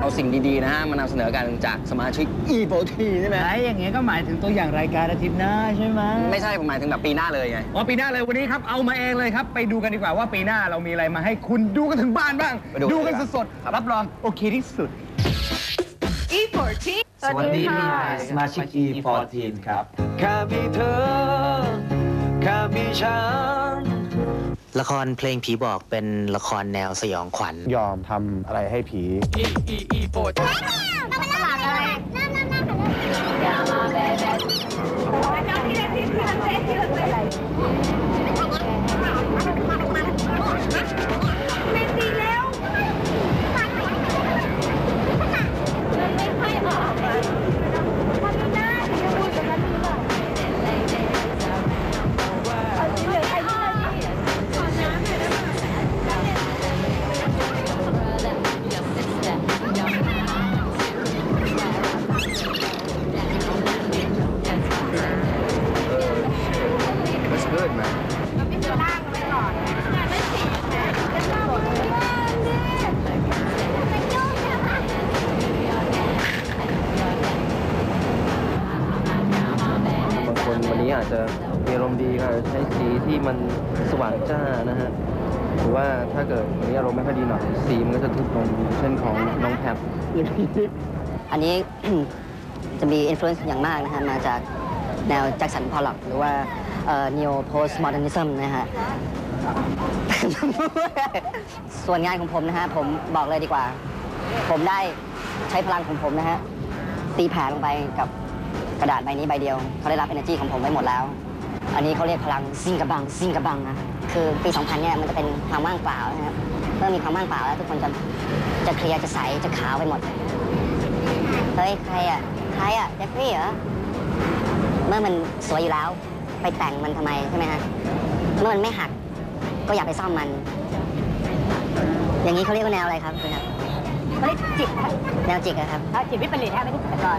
เอาสิ่งดี ๆ นะฮะ มานำเสนอกันจากสมาชิก e p ทีใช่ไหมใช่อย่างเงี้ยก็หมายถึงตัวอย่างรายการอาทิตย์หน้าใช่ไหมไม่ใช่ผมหมายถึงแบบปีหน้าเลยไง ว่าปีหน้าเลยวันนี้ครับเอามาเองเลยครับ ไปดูกันดีกว่าว่าปีหน้าเรามีอะไรมาให้คุณดูกันถึงบ้านบ้างไดูกันสดๆรับรองโอเคที่สุดฟทีสวัสดีค่ะสมาชิก E14 ครับ แค่มีเธอ แค่มีฉัน ละครเพลงผีบอกเป็นละครแนวสยองขวัญ ยอมทำอะไรให้ผี That's สว่างจ้านะฮะหรือว่าถ้าเกิดวันนี้อารมณ์ไม่ค่อยดีหน่อยสีมันก็จะทึบลงเช่นของน้องแพทอันนี้ จะมีอิ f ฟ u เ n นซ์อย่างมากนะฮะมาจากแนวแจ็คสันพอลล็อกหรือว่าเอ่อ neo postmodernism นะฮะส่วนงานของผมนะฮะ ผมบอกเลยดีกว่า ผมได้ใช้พลังของผมนะฮะ ตีแผ่ลงไปกับกระดาษใบนี้ใบเดียว เขาได้รับ energy ของผมไว้หมดแล้ว อันนี้เขาเรียกพลังซิงกระบังซิงกระบังนะคือปี 2000 เนี่ยมันจะเป็นความว่างเปล่านะครับเมื่อมีความว่างเปล่าแล้วทุกคนจะจะเคลียร์จะใสจะขาวไปหมดเฮ้ยใครอะใครอะแจ็คฟี่เหรอเมื่อมันสวยอยู่แล้ว ไปแต่งมันทำไมใช่ไหมฮะเมื่อมันไม่หักก็อย่าไปซ่อมมัน อย่างนี้เขาเรียกว่าแนวอะไรครับคุณครับเขาเรียกจิตแนวจิตอะครับจิตวิปริตฮะไม่ใช่จิตกร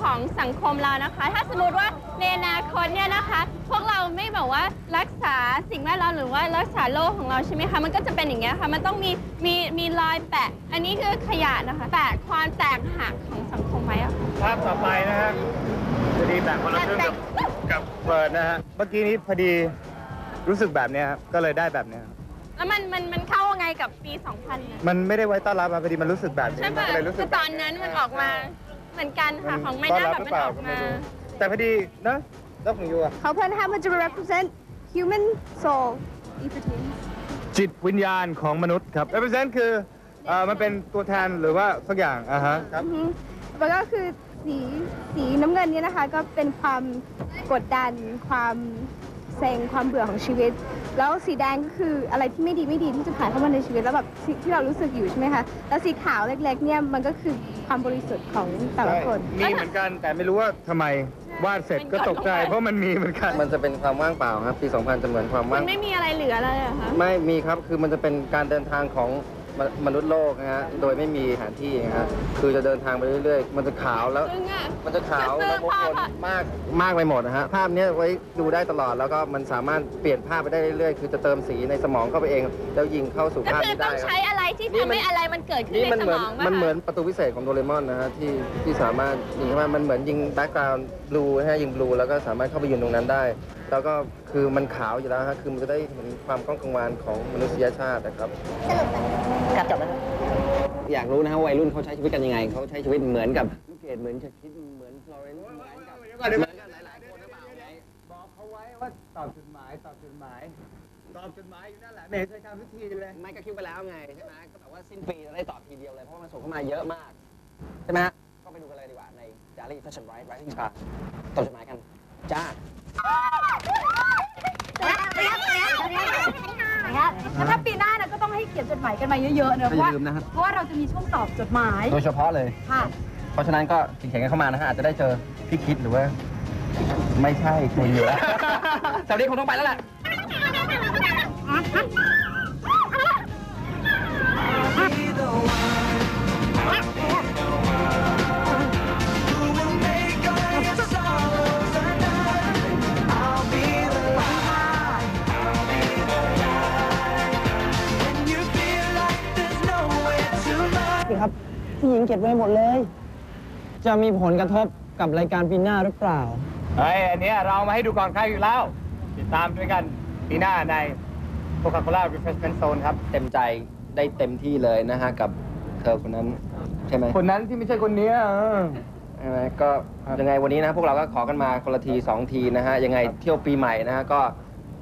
ของสังคมเรานะคะ ถ้าสมมติว่าในอนาคตเนี่ยนะคะ พวกเราไม่แบบว่ารักษาสิ่งแวดล้อมหรือว่ารักษาโลกของเราใช่ไหมคะ มันก็จะเป็นอย่างเงี้ยค่ะ มันต้องมีมีมีรอยแปะ อันนี้คือขยะนะคะ แปะความแตกหักของสังคมไว้อะค่ะ ภาพต่อไปนะฮะพอดีแบ่งคนละครึ่งกับกับเฟิร์นนะฮะ เมื่อกี้นี้พอดีรู้สึกแบบเนี้ยครับก็เลยได้แบบเนี้ยครับแล้วมันมันมันเข้าไงกับปี 2000เนี่ยมันไม่ได้ไว้ต้อนรับมาพอดีมันรู้สึกแบบนี้ใช่มันปะก็เลยรู้สึคืกอตอนนั้นมันออกมา เหมือนกันค่ะ ของไม่ต้อนน่ารับแบบหรือมันเปล่าออกก็ไม่มารู้แต่พอดีนะแล้วของยูอะเขาเพื่อนห้ามันจะ represent human soul อีฟทีจิตวิญญาณของมนุษย์ครับ represent คือเอ่อมันเป็นตัวแทนหรือว่าสักอย่างอ่าฮะครับแล้วก็คือสีสีน้ำเงินเนี่ยนะคะ ก็เป็นความกดดันความ เซ็งความเบื่อของชีวิต แล้วสีแดงก็คืออะไรที่ไม่ดีไม่ดีที่จะผ่านเข้ามาในชีวิตแล้วแบบสิ่งที่เรารู้สึกอยู่ใช่ไหมคะแล้วสีขาวเล็กๆเนี่ยมันก็คือความบริสุทธิ์ของแต่ละคนมีเหมือนกันแต่ไม่รู้ว่าทำไมวาดเสร็จก็ตกใจเพราะมันมีเหมือนกันมันจะเป็นความว่างเปล่าครับปี 2000 จะเหมือนความมัว่างนไม่มีอะไรเหลือเลยเหรอคะ ไม่มีครับคือมันจะเป็นการเดินทางของ มมนุษย์โลกนะฮะโดยไม่มีสถานที่นะฮะคือจะเดินทางไปเรื่อยๆ มันจะขาวแล้ว ซึ่งอะ มันจะขาวคือแล้วมพอคนพอมากมากไปหมดนะฮะภาพเนี้ยไว้ดูได้ตลอดแล้วก็มันสามารถเปลี่ยนภาพไปได้เรื่อยๆ คือจะเติมสีในสมองเข้าไปเองแล้วยิงเข้าสู่ก็ภาพคือนี้ต้ได้องครับใช้อะไรที่นี่ทำมัน ให้อะไรมันเกิดขึ้นนี่ในมันสเหมืมอนองป่ะมันเหมือนคะประตูพิเศษของโดเรมอนนะฮะที่ที่สามารถยิงเข้ามามันเหมือนยิงแบ็กกราวด์บลูนะฮะยิงบลูแล้วก็สามารถเข้าไปยืนตรงนั้นได้ แล้วก็คือมันขาวอยู่แล้วฮะคือมันจะได้เห็นความก้องกังวานของมนุษยชาตินะครับ ครับจบแล้วอยากรู้นะฮะวัยรุ่นเขาใช้ชีวิตกันยังไง เขาใช้ชีวิตเหมือนกับลูกเกดเหมือนชาคิดเหมือนฟลอเรนซ์เหมือนกับเหมือนกับหลายๆคนหรือเปล่าไงบอกเขาไว้ว่าตอบจดหมายตอบจดหมายตอบจดหมายอยู่นั่นแหละไม่เห็นเคยทำทุกทีเลยไม่ก็คิดไปแล้วไงใช่ไหมก็แต่ว่าสิ้นปีจะได้ตอบทีเดียวเลยเพราะว่ามันส่งเข้ามาเยอะมากใช่ไหมฮะก็ไปดูกันเลยดีกว่าใน Diary Fashion Right Rising Star ตอบจดหมายกันจ้า แล้วถ้าปีหน้านะก็ต้องให้เขียนจดหมายกันมาเยอะๆเนอะเพราะว่าอย่าลืมนะครับ เพราะว่าเราจะมีช่วงตอบจดหมายโดยเฉพาะเลย ค่ะเพราะฉะนั้นก็เขียนกันเข้ามานะฮะอาจจะได้เจอพี่คิดหรือว่า ไม่ใช่คุณอยู่แล้ว สวัสดีคงต้องไปแล้วแหละครั เก็บไว้หมดเลย จะมีผลกระทบกับรายการปีหน้าหรือเปล่า เฮ้ยอันเนี้ยเราเอามาให้ดูก่อนใครอยู่แล้ว ติดตามด้วยกันปีหน้าใน Coca-Cola Refreshment Zone ครับ เต็มใจได้เต็มที่เลยนะฮะ กับเธอคนนั้น ใช่ไหมคนนั้นที่ไม่ใช่คนเนี้ยเออ ใช่ไหมก็ยังไงวันนี้นะพวกเราก็ขอกันมาคนละทีสองทีนะฮะ ยังไงเที่ยวปีใหม่นะฮะ ก็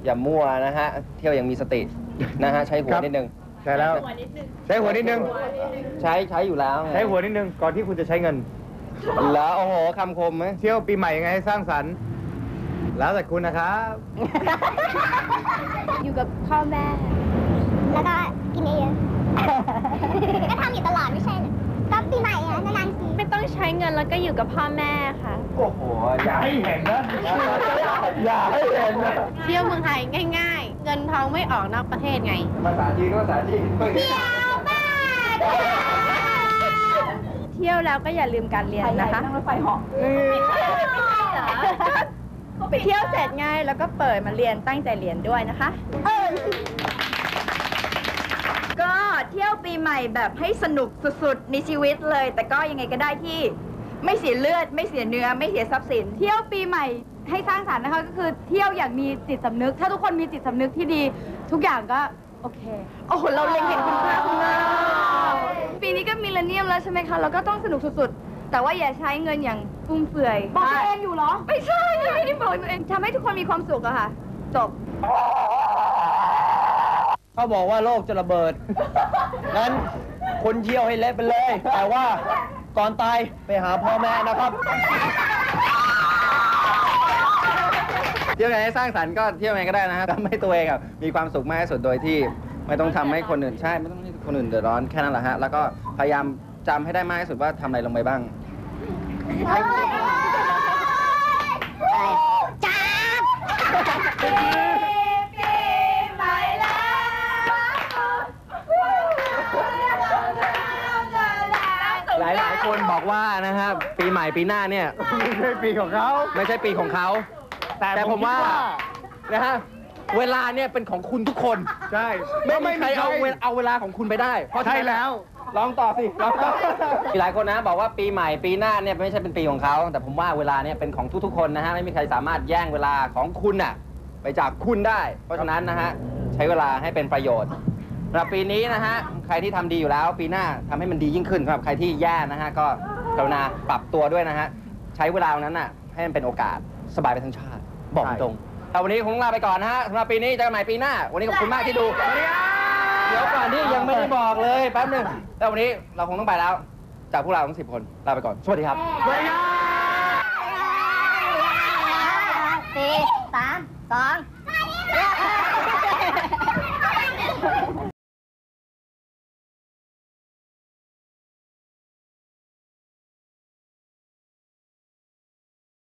อย่ามั่วนะฮะ เที่ยวอย่างมีสตินะฮะ ใช้หัวครับนิดนึง ใช่แล้วใช้หัวนิดนึงใช้ใช้อยู่แล้วไงใช้หัวนิดนึง ก่อนที่คุณจะใช้เงิน แล้วโอ้โหคำคมไหมเที่ยวปีใหม่ยังไงให้สร้างสรรค์ แล้วแต่คุณนะครับ อยู่กับพ่อแม่ แล้วก็กินเยอะๆก็ทำอยู่ตลอดไม่ใช่เหรอก็ปีใหม่อะนานๆทีไม่ต้องใช้เงินแล้วก็อยู่กับพ่อแม่ค่ะ โอ้โห อย่าให้เห็นนะ อย่าให้เห็นนะ เที่ยวเมืองไทยง่าย ๆเงินทองไม่ออกนอกประเทศไง ภาษาจีนก็ภาษาจีนเที่ยวแล้วก็อย่าลืมการเรียนนะคะนั่งรถไฟเหาะไปเที่ยวเสร็จไง่ายแล้วก็เปิดมาเรียนตั้งใจเรียนด้วยนะคะก็เที่ยวปีใหม่แบบให้สนุกสุดๆในชีวิตเลย แต่ก็ยังไงก็ได้ที่ ไม่เสียเลือด ไม่เสียเนื้อ ไม่เสียทรัพย์สิน เที่ยวปีใหม่ให้สร้างสรรค์นะคะก็คือเที่ยวอย่างมีจิตสำนึก ถ้าทุกคนมีจิตสำนึกที่ดี ทุกอย่างก็โอเค โอ้โห เราเล็งเห็นคุณค่าคุณค่าปีนี้ก็มิลเลนเนียมแล้วใช่ไหมคะ เราก็ต้องสนุกสุดๆ แต่ว่าอย่าใช้เงินอย่างฟุ่มเฟือยบอกตัวเองอยู่เหรอ ไม่ใช่ไม่ได้บอกตัวเองทำให้ทุกคนมีความสุขอะค่ะ จบ เขาบอกว่าโลกจะระเบิด งั้นคนเที่ยวให้เละไปเลย แต่ว่า ก่อนตายไปหาพ่อแม่นะครับ เที่ยวไงให้สร้างสรรค์ก็เที่ยวไงก็ได้นะฮะทำให้ตัวเองอะมีความสุขมากที่สุดโดยที่ ไม่ต้องทำให้คนอื่นใช่ ไม่ต้องให้คนอื่นเดือดร้อนแค่นั้นแหละฮะ แล้วก็พยายามจำให้ได้มากที่สุดว่าทำอะไรลงไปบ้างจ้า หลายหลายๆคนบอก ว่านะฮะปีใหม่ปีหน้าเนี่ย ไม่ใช่ปีของเขา ไม่ใช่ปีของเขา แต่ผมว่านะฮะเวลาเนี่ยเป็นของคุณทุกคน ใช่ไม่มีใครเอาเวลเอาเวลาของคุณไปได้ เพราะฉะใช่นั้นแล้ว ลองต่อสิลองต่อมีหลายคนนะบอกว่าปีใหม่ปีหน้าเนี่ยไม่ใช่เป็นปีของเขา แต่ผมว่าเวลาเนี่ยเป็นของทุกๆคนนะฮะไม่มีใครสามารถแย่งเวลาของคุณน่ะไปจากคุณได้ เพราะฉะนั้นนะฮะใช้เวลาให้เป็นประโยชน์สำหรับปีนี้นะฮะใครที่ทำดีอยู่แล้ว ปีหน้าทำให้มันดียิ่งขึ้นสำหรับใครที่แย่นะฮะก็ กรุณาปรับตัวด้วยนะฮะ ใช้เวลานั้นน่ะ ให้มันเป็นโอกาสสบายไปทั้งชาติ บอกตรงแต่วันนี้คงต้องลาไปก่อนนะฮะสำหรับปีนี้เจอกันใหม่ปีหน้า วันนี้ขอบคุณมากที่ดู เดี๋ยวก่อนที่ยังไม่ได้บอกเลยแป๊บหนึงแต่วันนี้เราคงต้องไปแล้ว จากพวกเราทั้งสิบคนลาไปก่อน สวัสดีครับ สี่สามสอง